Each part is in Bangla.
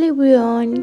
হ্যালো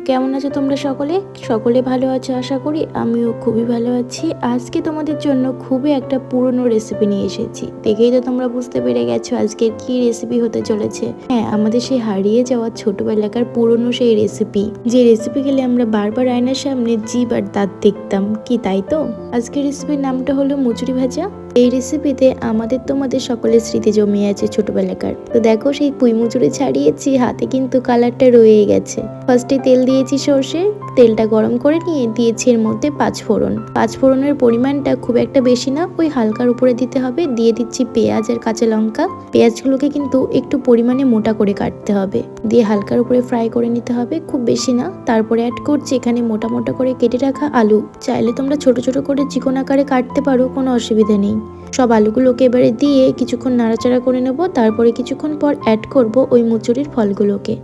কেমন আছো তোমরা সকলে? সকলে ভালো আছো আশা করি? আমিও খুবই ভালো আছি। আজকে তোমাদের জন্য খুবই একটা পুরনো রেসিপি নিয়ে এসেছি। দেখেই তো তোমরা বুঝতে পেরে গেছো আজকের কি রেসিপি হতে চলেছে। হ্যাঁ আমাদের সেই হারিয়ে যাওয়া ছোটবেলাকার পুরনো সেই রেসিপি যে রেসিপি খেলে আমরা বারবার আয়নার সামনে জিভ আর দাঁত দেখতাম, কি তাই তো? আজকের রেসিপির নামটা হলো মুচুরি ভাজা। এই রেসিপিতে আমাদের তোমাদের সকলের স্মৃতি জমিয়ে আছে ছোটবেলাকার। তো দেখো সেই পুঁই মুচুরি ছাড়িয়েছি, হাতে কিন্তু কালারটা রয়ে গেছে। ফার্স্টে তেল দিয়েছি সর্ষে, তেলটা গরম করে নিয়ে দিয়েছি এর মধ্যে পাঁচ ফোড়ন। পাঁচ ফোড়নের পরিমাণটা খুব একটা বেশি না, ওই হালকার উপরে দিতে হবে। দিয়ে দিচ্ছি পেঁয়াজ আর কাঁচা লঙ্কা। পেঁয়াজগুলোকে কিন্তু একটু পরিমাণে মোটা করে কাটতে হবে। দিয়ে হালকার উপরে ফ্রাই করে নিতে হবে, খুব বেশি না। তারপরে অ্যাড করছি এখানে মোটা মোটা করে কেটে রাখা আলু। চাইলে তোমরা ছোট ছোট করে চিকন আকারে কাটতে পারো, কোনো অসুবিধা নেই। সব আলুগুলোকে এবারে দিয়ে কিছুক্ষণ নাড়াচাড়া করে নেব। তারপরে কিছুক্ষণ পর অ্যাড করব ওই মুচুরির ফলগুলোকে।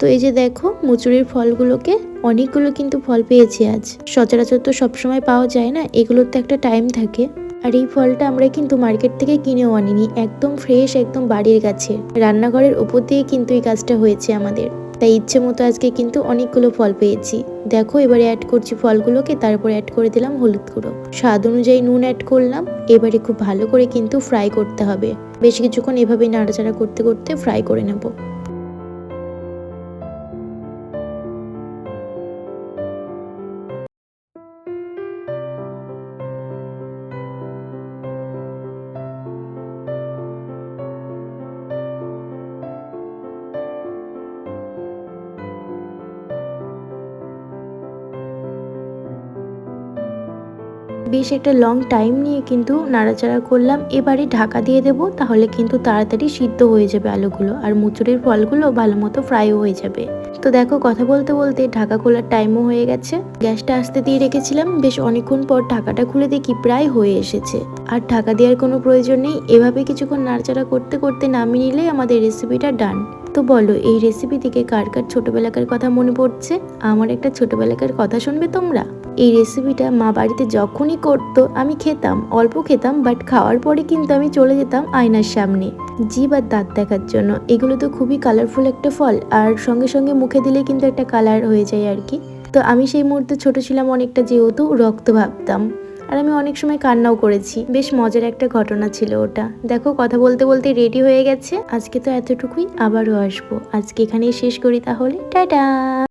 তো এই যে দেখো, মুচুরির ফলগুলোকে অনেকগুলো কিন্তু ফল পেয়েছি আজ। সচরাচর তো সবসময় পাওয়া যায় না, এগুলোর তো একটা টাইম থাকে। আর এই ফলটা আমরা কিন্তু মার্কেট থেকে কিনেও আনিনি, একদম ফ্রেশ একদম বাড়ির গাছে। রান্নাঘরের ওপর দিয়ে কিন্তু এই কাজটা হয়েছে আমাদের। তাই ইচ্ছে মতো আজকে কিন্তু অনেকগুলো ফল পেয়েছি। দেখো, এবারে অ্যাড করছি ফলগুলোকে, তারপর অ্যাড করে দিলাম হলুদ গুঁড়ো। স্বাদ অনুযায়ী নুন অ্যাড করলাম, এবারে খুব ভালো করে কিন্তু ফ্রাই করতে হবে। বেশ কিছুক্ষণ এভাবেই নাড়াচাড়া করতে করতে ফ্রাই করে নেব। বেশ একটা লং টাইম নিয়ে কিন্তু নাড়াচাড়া করলাম। এবারে ঢাকা দিয়ে দেব, তাহলে কিন্তু তাড়াতাড়ি সিদ্ধ হয়ে যাবে আলুগুলো আর মুচুরির ফলগুলো ভালো মতো ফ্রাইও হয়ে যাবে। তো দেখো, কথা বলতে বলতে ঢাকা খোলার টাইমও হয়ে গেছে। গ্যাসটা আসতে দিয়ে রেখেছিলাম, বেশ অনেকক্ষণ পর ঢাকাটা খুলে দেখি প্রায় হয়ে এসেছে। আর ঢাকা দেওয়ার কোনো প্রয়োজন নেই। এভাবে কিছুক্ষণ নাড়াচাড়া করতে করতে নামিয়ে নিলেই আমাদের রেসিপিটা ডান তো বলো, এই রেসিপি থেকে কার কার ছোটবেলাকার কথা মনে পড়ছে? আমার একটা ছোটবেলাকার কথা শুনবে তোমরা? এই রেসিপিটা মা বাড়িতে যখনই করতো, আমি খেতাম, অল্প খেতাম বাট খাওয়ার পরে কিন্তু আমি চলে যেতাম আয়নার সামনে। জিভ আর দাঁত দেখার জন্য, এগুলো তো খুবই কালারফুল একটা ফল, আর সঙ্গে সঙ্গে মুখে দিলে কিন্তু একটা কালার হয়ে যায় আর কি। তো আমি সেই মুহূর্তে ছোট ছিলাম অনেকটা, যেহেতু রক্ত ভাবতাম। আর আমি অনেক সময় কান্নাও করেছি। বেশ মজার একটা ঘটনা ছিল ওটা। দেখো, কথা বলতে বলতে রেডি হয়ে গেছে। আজকে তো এতটুকুই, আবারও আসব। আজকে এখানেই শেষ করি তাহলে। টাটা!